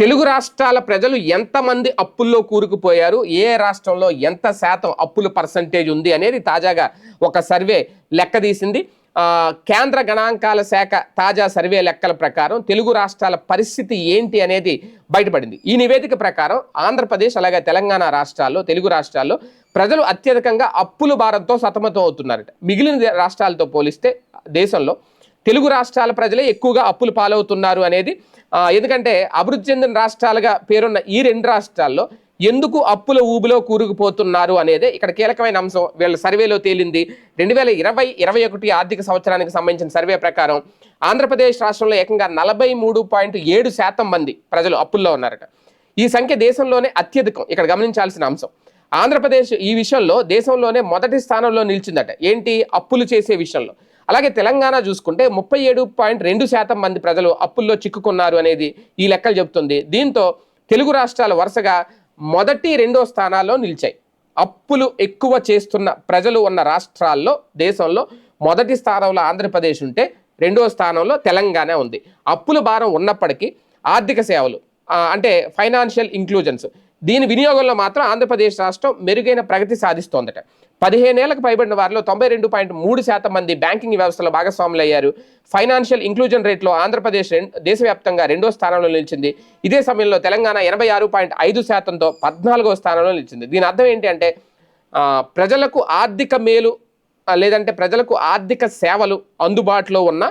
తెలుగు రాష్ట్రాల ప్రజలు ఎంతమంది అప్పుల్లో కూరుకుపోయారు? ఏ రాష్ట్రంలో ఎంత శాతం అప్పుల పర్సంటేజ్ ఉంది అనేది తాజాగా ఒక సర్వే లెక్కదీసింది కేంద్ర గణాంకాల శాఖ తాజా సర్వే లెక్కల ప్రకారం తెలుగు రాష్ట్రాల పరిస్థితి ఏంటి అనేది బయటపడింది. ఈ నివేదిక ప్రకారం ఆంధ్రప్రదేశ్ అలాగే తెలంగాణ రాష్ట్రాల్లో తెలుగు రాష్ట్రాల్లో ప్రజలు అత్యధికంగా అప్పుల భారంతో సతమతం అవుతున్నారట. మిగిలిన రాష్ట్రాలతో పోలిస్తే దేశంలో తెలుగు రాష్ట్రాల ప్రజలే ఎక్కువగా అప్పులు పాలవుతున్నారు అనేది ఎందుకంటే అభివృద్ధి చెందిన రాష్ట్రాలుగా పేరున్న ఈ రెండు రాష్ట్రాల్లో ఎందుకు అప్పుల ఊబిలో కూరుకుపోతున్నారు అనేది ఇక్కడ కీలకమైన అంశం. వీళ్ళ సర్వేలో తేలింది రెండు వేల ఇరవై ఇరవై ఒకటి ఆర్థిక సంవత్సరానికి సంబంధించిన సర్వే ప్రకారం ఆంధ్రప్రదేశ్ రాష్ట్రంలో ఏకంగా నలభై మూడు పాయింట్ ఏడు శాతం మంది ప్రజలు అప్పుల్లో ఉన్నారట. ఈ సంఖ్య దేశంలోనే అత్యధికం ఇక్కడ గమనించాల్సిన అంశం. ఆంధ్రప్రదేశ్ ఈ విషయంలో దేశంలోనే మొదటి స్థానంలో నిలిచిందట. ఏంటి? అప్పులు చేసే విషయంలో. అలాగే తెలంగాణ చూసుకుంటే ముప్పై ఏడు పాయింట్ రెండు శాతం మంది ప్రజలు అప్పుల్లో చిక్కుకున్నారు అనేది ఈ లెక్కలు చెబుతుంది. దీంతో తెలుగు రాష్ట్రాలు వరుసగా మొదటి రెండో స్థానాల్లో నిలిచాయి. అప్పులు ఎక్కువ చేస్తున్న ప్రజలు ఉన్న రాష్ట్రాల్లో దేశంలో మొదటి స్థానంలో ఆంధ్రప్రదేశ్ ఉంటే రెండో స్థానంలో తెలంగాణ ఉంది. అప్పుల భారం ఉన్నప్పటికీ ఆర్థిక సేవలు అంటే ఫైనాన్షియల్ ఇంక్లూజన్స్ దీని వినియోగంలో మాత్రం ఆంధ్రప్రదేశ్ రాష్ట్రం మెరుగైన ప్రగతి సాధిస్తోందట. పదిహేనేళ్ళకు పైబడిన వారిలో తొంభై రెండు పాయింట్ మూడు శాతం మంది బ్యాంకింగ్ వ్యవస్థలో భాగస్వాములు అయ్యారు ఫైనాన్షియల్ ఇంక్లూజన్ రేట్లో ఆంధ్రప్రదేశ్ దేశవ్యాప్తంగా రెండో స్థానంలో నిలిచింది. ఇదే సమయంలో తెలంగాణ ఎనభై ఆరు పాయింట్ ఐదు శాతంతో పద్నాలుగో స్థానంలో నిలిచింది. దీని అర్థం ఏంటి అంటే ప్రజలకు ఆర్థిక మేలు లేదంటే ప్రజలకు ఆర్థిక సేవలు అందుబాటులో ఉన్న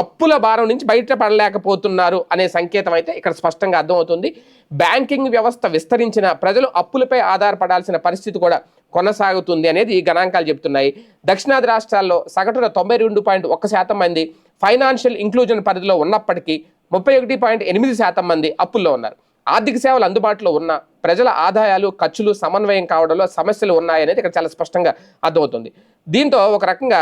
అప్పుల భారం నుంచి బయటపడలేకపోతున్నారు అనే సంకేతం అయితే ఇక్కడ స్పష్టంగా అర్థమవుతుంది. బ్యాంకింగ్ వ్యవస్థ విస్తరించిన ప్రజలు అప్పులపై ఆధారపడాల్సిన పరిస్థితి కూడా కొనసాగుతుంది అనేది ఈ గణాంకాలు చెప్తున్నాయి దక్షిణాది రాష్ట్రాల్లో సగటున తొంభై రెండు పాయింట్ ఒక్క శాతం మంది ఫైనాన్షియల్ ఇంక్లూజన్ పరిధిలో ఉన్నప్పటికీ ముప్పై ఒకటి పాయింట్ ఎనిమిది శాతం మంది అప్పుల్లో ఉన్నారు. ఆర్థిక సేవలు అందుబాటులో ఉన్న ప్రజల ఆదాయాలు ఖర్చులు సమన్వయం కావడంలో సమస్యలు ఉన్నాయనేది ఇక్కడ చాలా స్పష్టంగా అర్థమవుతుంది. దీంతో ఒక రకంగా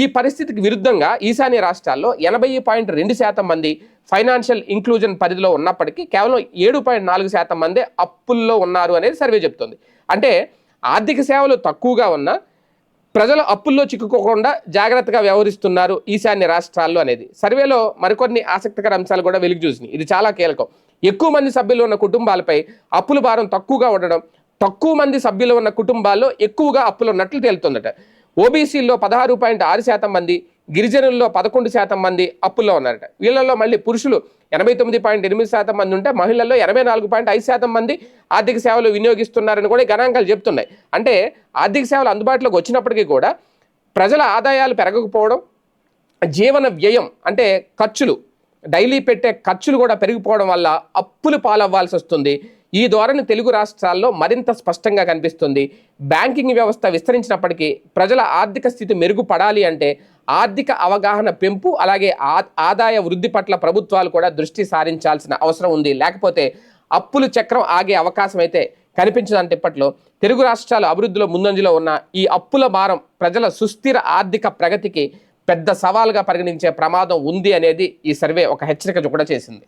ఈ పరిస్థితికి విరుద్ధంగా ఈశాన్య రాష్ట్రాల్లో ఎనభై పాయింట్ రెండు శాతం మంది ఫైనాన్షియల్ ఇంక్లూజన్ పరిధిలో ఉన్నప్పటికీ కేవలం ఏడు పాయింట్ నాలుగు శాతం మంది అప్పుల్లో ఉన్నారు అనేది సర్వే చెప్తుంది. అంటే ఆర్థిక సేవలు తక్కువగా ఉన్న ప్రజలు అప్పుల్లో చిక్కుకోకుండా జాగ్రత్తగా వ్యవహరిస్తున్నారు ఈశాన్య రాష్ట్రాల్లో అనేది. సర్వేలో మరికొన్ని ఆసక్తికర అంశాలు కూడా వెలుగు చూసినాయి. ఇది చాలా కీలకం. ఎక్కువ మంది సభ్యులు ఉన్న కుటుంబాలపై అప్పుల భారం తక్కువగా ఉండడం తక్కువ మంది సభ్యులు ఉన్న కుటుంబాల్లో ఎక్కువగా అప్పులు ఉన్నట్లు తేలుతుందట. ఓబీసీల్లో పదహారు పాయింట్ ఆరు శాతం మంది గిరిజనుల్లో పదకొండు శాతం మంది అప్పుల్లో ఉన్నారట. వీళ్ళల్లో మళ్ళీ పురుషులు ఎనభై తొమ్మిది పాయింట్ ఎనిమిది శాతం మంది ఉంటే మహిళల్లో ఎనభై నాలుగు పాయింట్ ఐదు శాతం మంది ఆర్థిక సేవలు వినియోగిస్తున్నారని కూడా గణాంకాలు చెప్తున్నాయి. అంటే ఆర్థిక సేవలు అందుబాటులోకి వచ్చినప్పటికీ కూడా ప్రజల ఆదాయాలు పెరగకపోవడం జీవన వ్యయం అంటే ఖర్చులు డైలీ పెట్టే ఖర్చులు కూడా పెరిగిపోవడం వల్ల అప్పులు పాలవ్వాల్సి వస్తుంది. ఈ ధోరణి తెలుగు రాష్ట్రాల్లో మరింత స్పష్టంగా కనిపిస్తుంది. బ్యాంకింగ్ వ్యవస్థ విస్తరించినప్పటికీ ప్రజల ఆర్థిక స్థితి మెరుగుపడాలి అంటే ఆర్థిక అవగాహన పెంపు అలాగే ఆ- ఆదాయ వృద్ధి పట్ల ప్రభుత్వాలు కూడా దృష్టి సారించాల్సిన అవసరం ఉంది. లేకపోతే అప్పులు చక్రం ఆగే అవకాశం అయితే కనిపించదంటే ఇప్పట్లో తెలుగు రాష్ట్రాలు అభివృద్ధిలో ముందంజలో ఉన్న ఈ అప్పుల భారం ప్రజల సుస్థిర ఆర్థిక ప్రగతికి పెద్ద సవాల్గా పరిగణించే ప్రమాదం ఉంది అనేది ఈ సర్వే ఒక హెచ్చరిక కూడా చేసింది.